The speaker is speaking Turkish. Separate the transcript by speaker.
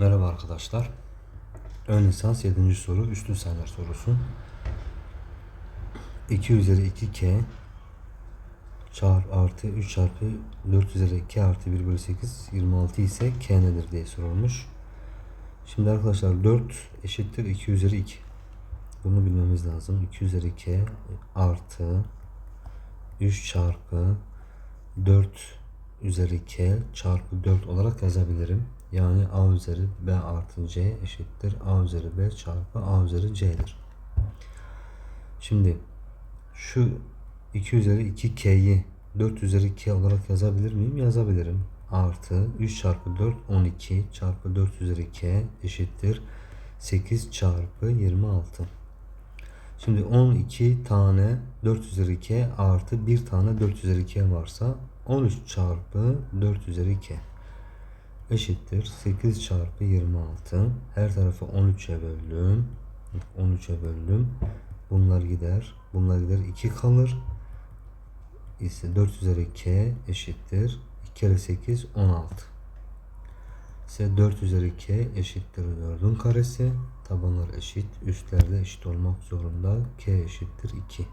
Speaker 1: Merhaba arkadaşlar. Ön lisans 7. soru üstün sayılar sorusu. 2 üzeri 2k çarp artı 3 çarpı 4 üzeri 2 artı 1 bölü 8 26 ise k nedir diye sorulmuş. Şimdi arkadaşlar 4 eşittir 2 üzeri 2. Bunu bilmemiz lazım. 2 üzeri k artı 3 çarpı 4 üzeri k çarpı 4 olarak yazabilirim. Yani a üzeri b artı c eşittir a üzeri b çarpı a üzeri c'dir. Şimdi şu 2 üzeri 2k'yi 4 üzeri k olarak yazabilir miyim? Yazabilirim. Artı 3 çarpı 4 12 çarpı 4 üzeri k eşittir 8 çarpı 26. Şimdi 12 tane 4 üzeri k artı 1 tane 4 üzeri k varsa 13 çarpı 4 üzeri k eşittir 8 çarpı 26 her tarafı 13'e böldüm. 13'e böldüm. Bunlar gider. Bunlar gider 2 kalır. İse 4 üzeri k eşittir. 2 kere 8 16 ise 4 üzeri k eşittir 4'ün karesi. Tabanlar eşit üstlerde eşit olmak zorunda. K eşittir 2